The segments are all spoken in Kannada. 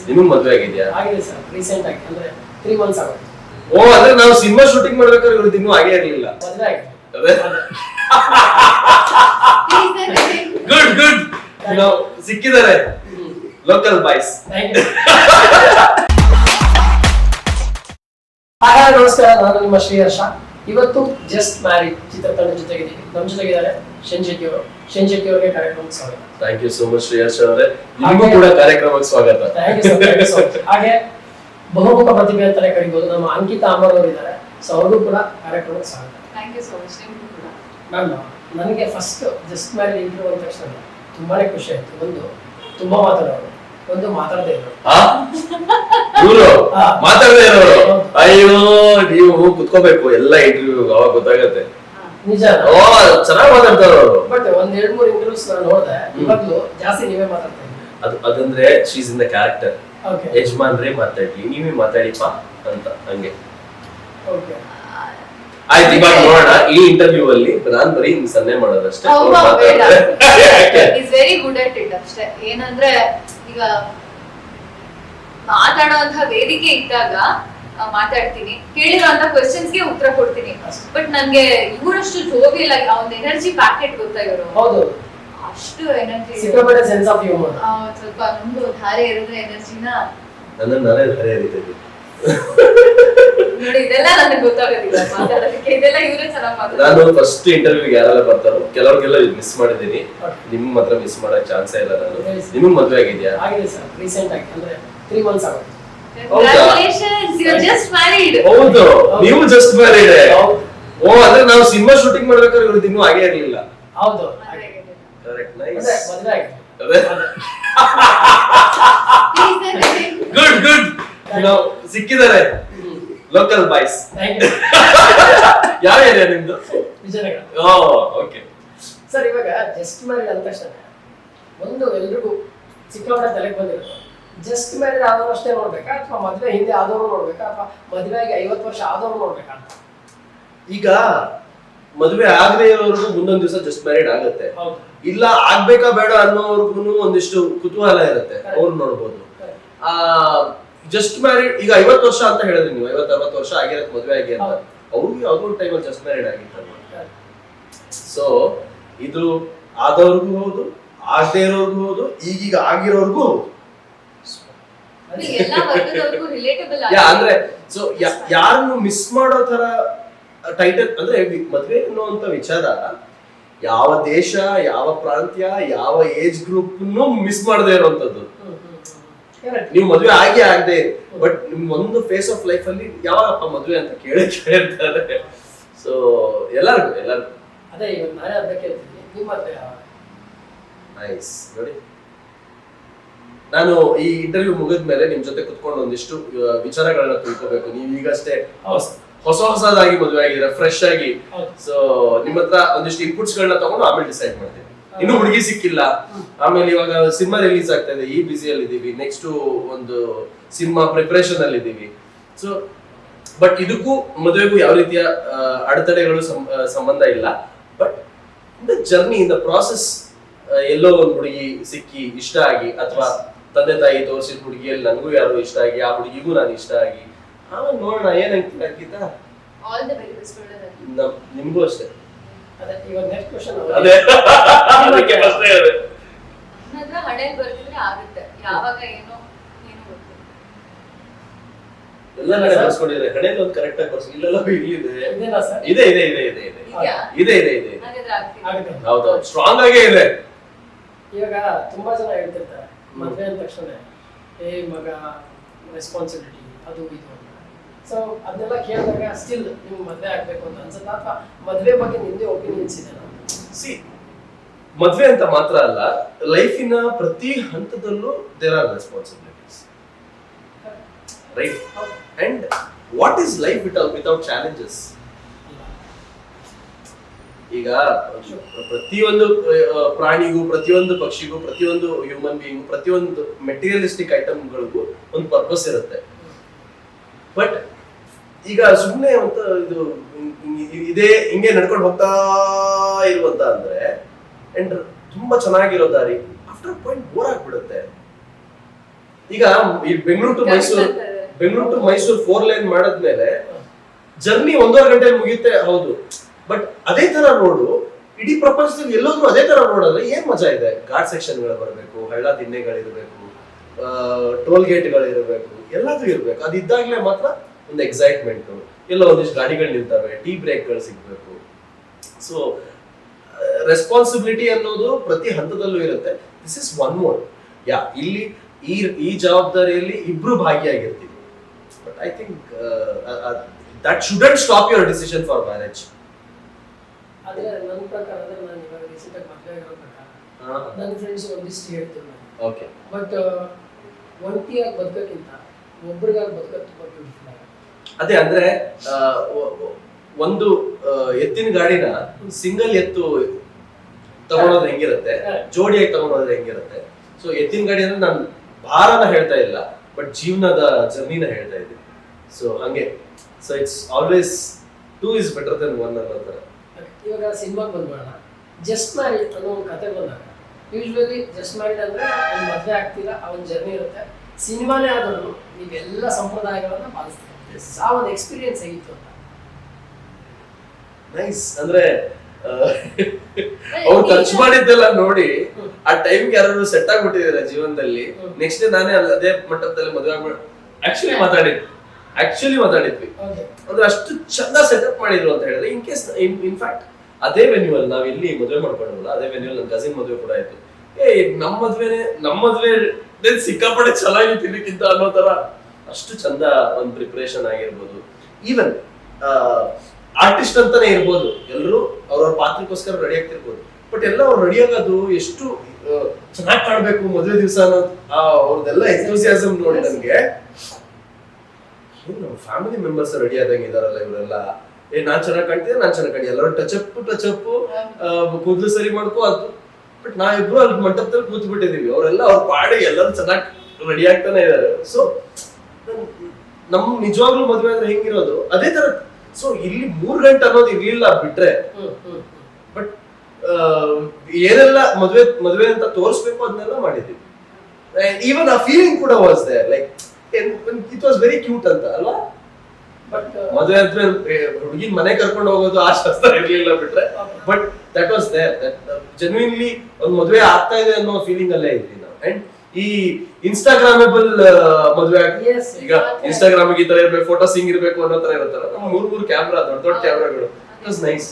ಸರ್ ಮದುವೆ ಆಗಿದೆಯಾ? ಆಗಿದೆ ಸರ್ ರೀಸೆಂಟ್ ಆಗಿ ಅಂದ್ರೆ ತ್ರೀ ಮಂತ್ಸ್ ಆಗುತ್ತೆ ಓ ಅಂದ್ರೆ ನಾವು ಸಿನಿಮಾ ಶೂಟಿಂಗ್ ಮಾಡ್ಬೇಕಾದ್ರೆ ಇವ್ರದ್ದು ಇನ್ನೂ ಆಗೇ ಇರಲಿಲ್ಲ ಮದುವೆ ಆಗಿದೆ. ಗುಡ್ ಗುಡ್ ಸಿಕ್ಕಿದ್ದಾರೆ. ಲೋಕಲ್ ಬಾಯ್ಸ್ ಹಾಯ್ ನಮಸ್ಕಾರ. ನಾನು ನಿಮ್ಮ ಶ್ರೀಹರ್ಷ ಇವತ್ತು ಜಸ್ಟ್ ಮ್ಯಾರಿ ಚಿತ್ರತಂಡ ಜೊತೆಗಿದ್ದೀವಿ ನಮ್ಮ ಜೊತೆಗಿದ್ದಾರೆ ಶೆನ್ ಶೆಟ್ಟಿ ಅವರು. ಶೆನ್ ಶೆಟ್ಟಿ ಅವರಿಗೆ ಕಾರ್ಯಕ್ರಮಕ್ಕೆ ಸ್ವಾಗತ. Thank you so much Shreyarsha ಅವರೇ. ನಿಮಗೂ ಕೂಡ ಕಾರ್ಯಕ್ರಮಕ್ಕೆ ಸ್ವಾಗತ. ಥ್ಯಾಂಕ್ ಯು ಸೋ ಮಚ್ ಹಾಗೆ ಬಹುಮುಖ ಪ್ರತಿಭೆ ಅಂತಾನೆ ಕರಿಬಹುದು ನಮ್ಮ ಅಂಕಿತಾ ಅಮರ್ ಅವರು ಇದ್ದಾರೆ. ಸೊ ಅವರು ಕೂಡ ಕಾರ್ಯಕ್ರಮಕ್ಕೆ ಸ್ವಾಗತ. ಥ್ಯಾಂಕ್ ಯು ಸೋ ಮಚ್ ನಿಮ್ಗೂ ಕೂಡ. ನಾನು ನನಗೆ ಫಸ್ಟ್ ಜಸ್ಟ್ ಮ್ಯಾರಿ ಇಂಟರ್ವ್ಯೂ ಅಂದ ತಕ್ಷಣ ತುಂಬಾನೇ ಖುಷಿ ಆಯ್ತು. ಒಂದು ತುಂಬಾ ಮಾತಾಡೋರು. ಒಂದು ಮಾತಾಡದೇ ಇರೋರು. ಇವರು? ಹಾ. ಇರೋರು? ಅಯ್ಯೋ ನೀವು ಕುತ್ಕೋಬೇಕು. ಎಲ್ಲ ಇಂಟರ್ವ್ಯೂ ಅವಾಗ ಗೊತ್ತಾಗತ್ತೆ. ನಿಜ ಓ ಚೆನ್ನಾಗಿ ಮಾತಾಡ್ತಾರ ಅವರು. ಬಟ್ ಒಂದ್ ಎರಡ್ ಮೂರ್ ಇಂಟರ್ವ್ಯೂಸ್ ನಾನು ನೋಡಿದೆ. ಇವಾಗ್ಲೂ ಜಾಸ್ತಿ ನೀವೇ ಮಾತಾಡ್ತಾ ಅದು ಅದಂದ್ರೆ she's in the character okay ಯಜಮಾನ್ರೇ ಮಾತಾಡ್ಲಿ ನೀವೇ ಮಾತಾಡಿಪ್ಪ ಅಂತ ಹಂಗೆ. ಓಕೆ ಆಯ್ತು ಇವಾಗ ನೋಡೋಣ. ಈ ಇಂಟರ್ವ್ಯೂ ಅಲ್ಲಿ ನಾನ್ ಬರೀ ಹಿಂಗ್ ಸನ್ನೆ ಮಾಡೋದಷ್ಟೇ? Is very good at it ಅಷ್ಟೇ. ಏನಂದ್ರೆ ಈಗ ಮಾತಾಡುವಂತಹ ವೇದಿಕೆ ಇದ್ದಾಗ ಆ, ಮಾತಾಡ್ತೀನಿ. ಕೇಳಿರೋಂತ ಕ್ವಶನ್ಸ್ಗೆ ಉತ್ತರ ಕೊಡ್ತೀನಿ. ಬಟ್ ನನ್ಗೆ ಇವರಷ್ಟು ಜೋವಿಯಲ್ ಇಲ್ಲ ಒಂದು ಎನರ್ಜಿ ಪ್ಯಾಕೆಟ್ ಗೊತ್ತಾ ಇವರು? ಹೌದು. ಅಷ್ಟು ಎನರ್ಜಿ ಸಿಕ್ಕಾಪಟ್ಟೆ ಸೆನ್ಸ್ ಆಫ್ ಹ್ಯೂಮರ್ ಸ್ವಲ್ಪ ನಮ್ದು ಧಾರೆ ಇರೋದ್ರ ಎನರ್ಜಿನ ನನ್ನ ನಾನೇ ಧಾರೆ ಹರಿತಿದ್ದೆ ನೋಡಿ ಇದೆಲ್ಲ ನನಗೆ ಗೊತ್ತಾಗೋದಿಲ್ಲ. ಮಾತಾಡೋದಕ್ಕೆ ಇದೆಲ್ಲ ಇವರೇ ಚೆನ್ನಾಗಿ ನಾನು ಫಸ್ಟ್ ಇಂಟರ್ವ್ಯೂಗೆ ಯಾರೆಲ್ಲ ಬರ್ತಾರೋ ಕೆಲವ್ರಿಗೆಲ್ಲ ಮಿಸ್ ಮಾಡಿದ್ದೀನಿ. ನಿಮ್ ಮಾತ್ರ ಮಿಸ್ ಮಾಡಕ್ ಚಾನ್ಸ್ ಇಲ್ಲ ನಾನು. ನಿಮ್ಗೆ ಮದ್ವೆ ಆಗಿದ್ಯಾ? ಆಗಿದೆ ಸರ್ ರೀಸೆಂಟ್ ಆಗಿ. ಅಂದ್ರೆ ತ್ರೀ ಮಂತ್ಸ್ ಆಗುತ್ತೆ congratulations you are just married ಹೌದು ನೀವು ಜಸ್ಟ್ ಮ್ಯಾರಿಡ್ ಓ ಅಂದ್ರೆ ನಾವು ಸಿನಿಮಾ ಶೂಟಿಂಗ್ ಮಾಡ್ಬೇಕಾದ್ರೆ ಇವ್ರದ್ದು ಇನ್ನೂ ಆಗೇ ಇರ್ಲಿಲ್ಲ ಹೌದು ಕರೆಕ್ಟ್ ನೈಸ್ ಮದುವೆ ಆಗಿದೆ. ಗುಡ್ ಗುಡ್ ನಾವು ಸಿಕ್ಕಿದ್ದಾರೆ. ಲೋಕಲ್ ಬಾಯ್ಸ್ ಥ್ಯಾಂಕ್ ಯು ಯಾವ ಏರಿಯಾ ನಿಮ್ದು? ವಿಜಯನಗರ. ಓ ಓಕೆ ಸರ್ ಇವಾಗ ಜಸ್ಟ್ ಮ್ಯಾರೇಜ್ ಅಂದ ತಕ್ಷಣ ಒಂದು ಎಲ್ರಿಗೂ ಚಿಕ್ಕವರ ತಲೆಗೆ ಬಂದಿರುತ್ತೆ. ಜಸ್ಟ್ ಮ್ಯಾರೇಜ್ ಆದವರು ಅಷ್ಟೇ ನೋಡ್ಬೇಕಾ? ಅಥವಾ ಮದುವೆ ಹಿಂದೆ ಆದವರು ನೋಡ್ಬೇಕಾ? ಅಥವಾ ಮದುವೆಗೆ ಐವತ್ತು ವರ್ಷ ಆದವರು ನೋಡ್ಬೇಕಾ ಅಂತ? ಈಗ ಮದುವೆ ಆಗದೆ ಇರೋರ್ಗು ಮುಂದೊಂದ್ ದಿವಸ ಜಸ್ಟ್ ಮ್ಯಾರಿಡ್ ಆಗುತ್ತೆ. ಇಲ್ಲ ಆಗ್ಬೇಕಾ ಬೇಡ ಅನ್ನೋರ್ಗು ಒಂದಿಷ್ಟು ಕುತೂಹಲ ಇರುತ್ತೆ. ಅವ್ರು ನೋಡ್ಬೋದು. ಆ ಜಸ್ಟ್ ಮ್ಯಾರಿಡ್ ಈಗ ಐವತ್ತು ವರ್ಷ ಅಂತ ಹೇಳಿದ್ರಿ ನೀವು ಐವತ್ತು ಅರವತ್ತು ವರ್ಷ ಆಗಿರತ್ತೆ ಮದುವೆ ಆಗಿ ಅಂತ. ಅವ್ರಿಗೂ ಯಾವ್ದೋ ಒಂದು ಟೈಮಲ್ಲಿ ಜಸ್ಟ್ ಮ್ಯಾರಿಡ್ ಆಗಿರ್ತಾರೆ ಸೊ ಇದು ಆದವ್ರಿಗೂ ಹೌದು ಆಗದೆ ಇರೋರ್ಗೂ ಹೌದು ಈಗೀಗ ಆಗಿರೋರ್ಗೂ ಹೌದು. ಅಂದ್ರೆ ಸೊ ಯಾರನ್ನು ಮಿಸ್ ಮಾಡೋ ತರ ಟೈಟಲ್ ಅಂದ್ರೆ ಮದ್ವೆ ಅನ್ನುವಂತ ವಿಚಾರ ಯಾವ ದೇಶ ಯಾವ ಪ್ರಾಂತ್ಯ ಯಾವ ಏಜ್ ಗ್ರೂಪ್ ಮಿಸ್ ಮಾಡದೇ ಇರುವಂತದ್ದು. ನೀವು ಮದುವೆ ಆಗಿ ಆಗದೆ ಬಟ್ ನಿಮ್ ಒಂದು ಫೇಸ್ ಆಫ್ ಲೈಫ್ ಅಲ್ಲಿ ಯಾವಾಗಪ್ಪ ಮದುವೆ ಅಂತ ಕೇಳಿ ಕೇಳಿರ್ತಾರೆ ಸೊ ಎಲ್ಲರಿಗೂ ಎಲ್ಲರಿಗೂ. ಅದೇ ಇವಾಗ ನಾನೇ ಅದಕ್ಕೆ ಹೇಳ್ತೀನಿ ನಿಮ್ಮ ಮದುವೆ ಯಾವಾಗ? ನೈಸ್ ನೋಡಿ. ನಾನು ಈ ಇಂಟರ್ವ್ಯೂ ಮುಗಿದ ಮೇಲೆ ನಿಮ್ ಜೊತೆ ಕುತ್ಕೊಂಡು ಒಂದಿಷ್ಟು ವಿಚಾರಗಳನ್ನ ತಿಳ್ಕೋಬೇಕು. ನೀವು ಈಗಷ್ಟೇ ಹೊಸ ಹೊಸ ಹೊಸದಾಗಿ ಮದುವೆ ಆಗಿದ್ರೆ ಫ್ರೆಶ್ ಆಗಿ. ಸೊ ನಿಮ್ಮ ಹತ್ರ ಒಂದಿಷ್ಟು ಇನ್ಪುಟ್ಸ್ ಗಳನ್ನ ತಗೊಂಡು ಆಮೇಲೆ ಡಿಸೈಡ್ ಮಾಡ್ತೀನಿ. ಇನ್ನು ಹುಡುಗಿ ಸಿಕ್ಕಿಲ್ಲ. ಆಮೇಲೆ ಇವಾಗ ಸಿನಿಮಾ ರಿಲೀಸ್ ಆಗ್ತಾ ಇದೆ ಈ ಬಿಸಿಯಲ್ಲಿ ಇದೀವಿ ನೆಕ್ಸ್ಟ್ ಒಂದು ಸಿನಿಮಾ ಪ್ರಿಪರೇಷನ್ ಅಲ್ಲಿ ಇದೀವಿ ಸೊ ಬಟ್ ಇದಕ್ಕೂ ಮದುವೆಗೂ ಯಾವ ರೀತಿಯ ಅಡೆತಡೆಗಳು ಸಂಬಂಧ ಇಲ್ಲ. But the journey the process ಎಲ್ಲೋ ಒಂದು ಹುಡುಗಿ ಸಿಕ್ಕಿ ಇಷ್ಟ ಆಗಿ ಅಥವಾ ತಂದೆ ತಾಯಿ ತೋರಿಸಿದ ಹುಡುಗಿಯಲ್ಲಿ ನನಗೂ ಯಾರು ಇಷ್ಟ ಆಗಿ ಆ ಹುಡುಗಿಗೂ ನಾನು ಇಷ್ಟ ಆಗಿ ಆಮೇಲೆ ನೋಡೋಣ ಏನಂತ ನಿಮಗೂ ನಿಮ್ಗೂ ಅಷ್ಟೇ. ಅದೇ. ಅದಕ್ಕೆ ಪ್ರಶ್ನೆ ಇದೆ. ಎಲ್ಲ ಕಡೆ ಬರ್ಸ್ಕೊಂಡಿದ್ದಾರೆ. ಒಂದು ಕರೆಕ್ಟ್ ಆಗಿ ಬರ್ಸಿ ಇಲ್ಲೆಲ್ಲ ಇದೆ ಇದೆ ಇದೆ ಇದೆ ಇದೆ. ಇದೆ ಸ್ಟ್ರಾಂಗ್ ಆಗೇ ಇದೆ. ಇವಾಗ ತುಂಬಾ ಜನ ಹೇಳ್ತಿರ್ತಾರೆ. ಮದ್ವೆ ಅಂದ ತಕ್ಷಣ ಏ ಮಗ ರೆಸ್ಪಾನ್ಸಿಬಿಲಿಟಿ ಅದು ಇದು ಅಂತ. ಸೊ ಅದನ್ನೆಲ್ಲ ಕೇಳಿದಾಗ ಸ್ಟಿಲ್ ನಿಮ್ಗೆ ಮದುವೆ ಆಗ್ಬೇಕು ಅಂತ ಅನ್ಸುತ್ತಾ? ಅಥವಾ ಮದ್ವೆ ಬಗ್ಗೆ ನಿಮ್ದೇ ಒಪಿನಿಯನ್ಸ್ ಇದೆ ಸಿ ಮದುವೆ ಅಂತ ಮಾತ್ರ ಅಲ್ಲ ಲೈಫಿನ ಪ್ರತಿ ಹಂತದಲ್ಲೂ there are responsibilities right and what is life with without challenges ಈಗ ಪ್ರತಿಯೊಂದು ಪ್ರಾಣಿಗೂ ಪ್ರತಿಯೊಂದು ಪಕ್ಷಿಗೂ ಪ್ರತಿಯೊಂದು ಹ್ಯೂಮನ್ ಬೀಯಿಂಗ್ ಪ್ರತಿಯೊಂದು ಮೆಟೀರಿಯಲಿಸ್ಟಿಕ್ ಐಟಮ್ಗಳಿಗೂ ಒಂದು ಪರ್ಪಸ್ ಇರುತ್ತೆ. ಬಟ್ ಈಗ ಸುಮ್ಮನೆ ಅಂತ ಇದು ಇದೇ, ಹಿಂಗೆ ನಡ್ಕೊಂಡು ಹೋಗ್ತಾ ಇರುವಂತ ಅಂದ್ರೆ ಅಂಡ್ ತುಂಬಾ ಚೆನ್ನಾಗಿರೋ ದಾರಿ. ಆಫ್ಟರ್ ಪಾಯಿಂಟ್ ಬೋರ್ ಆಗ್ಬಿಡುತ್ತೆ. ಈಗ ಈ Bengaluru to Mysuru, Bengaluru to Mysuru four line ಮಾಡಿದ್ಮೇಲೆ ಜರ್ನಿ ಒಂದೂವರೆ ಗಂಟೆ ಮುಗಿಯುತ್ತೆ, ಹೌದು. ಬಟ್ ಅದೇ ತರ ರೋಡು ಇಡೀ ಪ್ರಪಂಚದಲ್ಲಿ ಎಲ್ಲೋದ್ರೂ ಅದೇ ತರ ರೋಡ್ ಅಂದ್ರೆ ಏನ್ ಮಜಾ ಇದೆ? ಘಾಟ್ ಸೆಕ್ಷನ್ಗಳು ಬರಬೇಕು, ಹಳ್ಳ ದಿಣ್ಣೆಗಳಿರ್ಬೇಕು ಟೋಲ್ ಗೇಟ್ಗಳಿರಬೇಕು ಎಲ್ಲಾದ್ರೂ ಇರ್ಬೇಕು. ಅದಿದ್ದಾಗ್ಲೇ ಮಾತ್ರ ಒಂದು ಎಕ್ಸೈಟ್ಮೆಂಟು ಎಲ್ಲ ಒಂದಿಷ್ಟು ಗಾಡಿಗಳು ನಿಲ್ತವೆ ಟೀ ಬ್ರೇಕ್ಗಳು ಸಿಗಬೇಕು. ಸೊ ರೆಸ್ಪಾನ್ಸಿಬಿಲಿಟಿ ಅನ್ನೋದು ಪ್ರತಿ ಹಂತದಲ್ಲೂ ಇರುತ್ತೆ. ದಿಸ್ ಇಸ್ ಒನ್ ಮೋಡ್ ಯಾ ಇಲ್ಲಿ ಈ ಈ ಜವಾಬ್ದಾರಿಯಲ್ಲಿ ಇಬ್ರು ಭಾಗಿಯಾಗಿರ್ತೀವಿ. But I think that shouldn't stop your decision for marriage ಆದ್ರೆ ನನ್ನ ಪ್ರಕಾರ ಅಂದ್ರೆ ನಾನು ಇವಾಗ ರೀಸೆಂಟ್ ಆಗಿ ಮದುವೆ ಆಗಿರೋ ಪ್ರಕಾರ ನನ್ನ ಫ್ರೆಂಡ್ಸ್ ಒಂದಿಷ್ಟು ಹೇಳ್ತೀನಿ ಓಕೆ ಬಟ್ ಒಂಟಿಯಾಗಿ ಬದುಕೋಕ್ಕಿಂತ ಒಬ್ರಿಗಾಗಿ ಬದುಕೋದು ತುಂಬಾ ಬ್ಯೂಟಿಫುಲ್ ಅದೇ ಅಂದ್ರೆ ಒಂದು ಎತ್ತಿನ ಗಾಡಿನ ಸಿಂಗಲ್ ಎತ್ತು ತಗೊಳೋದು ಹೆಂಗಿರುತ್ತೆ ಜೋಡಿಯಾಗಿ ತಗೊಳೋದ್ರೆ ಹೆಂಗಿರುತ್ತೆ. ಸೊ ಎತ್ತಿನ ಗಾಡಿ ಅಂದ್ರೆ ನಾನು ಭಾರನ ಹೇಳ್ತಾ ಇಲ್ಲ ಬಟ್ ಜೀವನದ ಜರ್ನಿನ ಹೇಳ್ತಾ ಇದ್ದೀನಿ. ಸೊ ಹಂಗೆ. So it's always two is better than one ಅನ್ನೋ ತರ ಇವಾಗ ಸಿನಿಮಾಗೆ ಬಂದ್ಬೇಡ ಜಸ್ಟ್ ಮ್ಯಾರಿಡ್ ಅನ್ನೋ ಒಂದು ಕತೆ ಬಂದಾಗ ಯೂಶ್ವಲಿ ಜಸ್ಟ್ ಮ್ಯಾರಿಡ್ ಅಂದ್ರೆ ಒಂದು ಮದುವೆ ಆಗ್ತಿಲ್ಲ ಆ ಒಂದು ಜರ್ನಿ ಇರುತ್ತೆ. ಸಿನಿಮಾನೇ ಆದ್ರೂ ನೀವೆಲ್ಲ ಸಂಪ್ರದಾಯಗಳನ್ನ ಪಾಲಿಸ್ತೀರ? ಆ ಒಂದು ಎಕ್ಸ್ಪೀರಿಯನ್ಸ್ ಆಗಿತ್ತು. ಅಂತ ನೈಸ್ ಅಂದ್ರೆ ಅವ್ರು ಖರ್ಚು ಮಾಡಿದ್ದೆಲ್ಲ ನೋಡಿ ಆ ಟೈಮ್ಗೆ ಯಾರು ಸೆಟ್ ಆಗ್ಬಿಟ್ಟಿದಾರೆ ಜೀವನದಲ್ಲಿ? ನೆಕ್ಸ್ಟ್ ಡೇ ನಾನೇ ಅದೇ ಮಟ್ಟದಲ್ಲಿ ಮದುವೆ ಆಗ್ಬಿಟ್ಟು ಆಕ್ಚುಲಿ ಮಾತಾಡಿದ್ವಿ. ಆಕ್ಚುಲಿ ಮಾತಾಡಿದ್ವಿ. ಅಂದ್ರೆ ಅಷ್ಟು ಚಂದ ಸೆಟಪ್ ಮಾಡಿದ್ರು ಅಂತ ಹೇಳಿದ್ರೆ ಇನ್ ಕೇಸ್ ಇನ್ಫ್ಯಾಕ್ಟ್ ಅದೇ ವೆನ್ಯೂ ಅಲ್ಲಿ ನಾವ್ ಇಲ್ಲಿ ಮದುವೆ ಮಾಡ್ಕೊಂಡಲ್ಲ ಅದೇ ವೆನ್ಯೂ ನನ್ನ ಕಸಿನ್ ಮದುವೆ ಕೂಡ ಆಯ್ತು. ಏ ನಮ್ಮ ಮದ್ವೆನೆ ನಮ್ಮ ಮದ್ವೆ ಸಿಕ್ಕಾಪಡೆ ಸಿಕ್ಕಾಪಟ್ಟೆ ಚೆನ್ನಾಗಿತ್ತು ಇದಕ್ಕಿಂತ ಅನ್ನೋ ತರ. ಅಷ್ಟು ಚಂದ ಒಂದು ಪ್ರಿಪರೇಷನ್ ಆಗಿರ್ಬೋದು. ಈವನ್ ಆರ್ಟಿಸ್ಟ್ ಅಂತಾನೆ ಇರ್ಬೋದು. ಎಲ್ಲರೂ ಅವ್ರವ್ರ ಪಾತ್ರಕ್ಕೋಸ್ಕರ ರೆಡಿ ಆಗ್ತಿರ್ಬೋದು. ಬಟ್ ಎಲ್ಲ ಅವ್ರು ರೆಡಿ ಆಗೋದು ಎಷ್ಟು ಚೆನ್ನಾಗಿ ಕಾಣ್ಬೇಕು ಮದುವೆ ದಿವಸ ಅನ್ನೋದು ಅವ್ರದ್ದೆಲ್ಲ ಎಂಥೂಸಿಯಾಸಮ್ ನೋಡಿ ನನಗೆ ನಮ್ಮ ಫ್ಯಾಮಿಲಿ ಮೆಂಬರ್ಸ್ ರೆಡಿ ಆದಂಗೆ ಇದಾರಲ್ಲ ಇವರೆಲ್ಲ. ಏ, ನಾನ್ ಚೆನ್ನಾಗಿ ಕಾಣ್ತಿದ್ದೆ ನಾನ್ ಚೆನ್ನಾಗಿ ಕಾಣಿ ಎಲ್ಲರೂ ಟಚ್ ಅಪ್ ಟಚ್ ಅಪ್ ಕೂದಲು ಸರಿ ಮಾಡ್ಕೋ ಅದು. ಬಟ್ ನಾವಿಬ್ರು ಅಲ್ಲಿ ಮಂಟಪದಲ್ಲಿ ಕೂತ್ ಬಿಟ್ಟಿದೀವಿ ಅವರೆಲ್ಲ ಅವ್ರ ಪಾಡಿ ಎಲ್ಲರೂ ಚೆನ್ನಾಗಿ ರೆಡಿ ಆಗ್ತಾನೆ ಇದಾರೆ. ಸೊ ನಮ್ ನಿಜವಾಗ್ಲೂ ಮದ್ವೆ ಅಂದ್ರೆ ಹೆಂಗಿರೋದು? ಅದೇ ತರ ಸೊ ಇಲ್ಲಿ ಮೂರ್ ಗಂಟೆ ಅನ್ನೋದು ಇರ್ಲಿಲ್ಲ ಬಿಟ್ರೆ ಬಟ್ ಏನೆಲ್ಲ ಮದ್ವೆ ಮದ್ವೆ ಅಂತ ತೋರಿಸ್ಬೇಕು ಅದನ್ನೆಲ್ಲ ಮಾಡಿದ್ವಿ. ಈವನ್ ಆ ಫೀಲಿಂಗ್ ಕೂಡ was they like it was very cute ಅಂತ ಅಲ್ವಾ? ಬಟ್ ಮದುವೆ ಅಂದ್ರೆ ಹುಡುಗಿನ ಮನೆ ಕರ್ಕೊಂಡು ಹೋಗೋದು ಆ ಶಾಸ್ತ್ರ ಇರ್ಲಿಲ್ಲ ಬಿಟ್ರೆ but that was there genuinely ಒಂದು ಮದುವೆ ಆಗ್ತಾ ಇದೆ ಅನ್ನೋ ಫೀಲಿಂಗ್ ಅಲ್ಲೇ ಇದ್ವಿ ನಾವು. ಅಂಡ್ ಈ ಇನ್ಸ್ಟಾಗ್ರಾಮೇಬಲ್ ಮದುವೆ ಈಗ ಇನ್ಸ್ಟಾಗ್ರಾಮ್ ಈ ತರ ಇರ್ಬೇಕು ಫೋಟೋ ಸಿಂಗ್ ಇರ್ಬೇಕು ಅನ್ನೋ ತರ ಇರುತ್ತಲ್ಲ ನಮ್ಮ ಮೂರ್ ಮೂರ್ ಕ್ಯಾಮ್ರಾ ದೊಡ್ಡ ದೊಡ್ಡ ಕ್ಯಾಮ್ರಾಗಳು ಇಟ್ ವಾಸ್ ನೈಸ್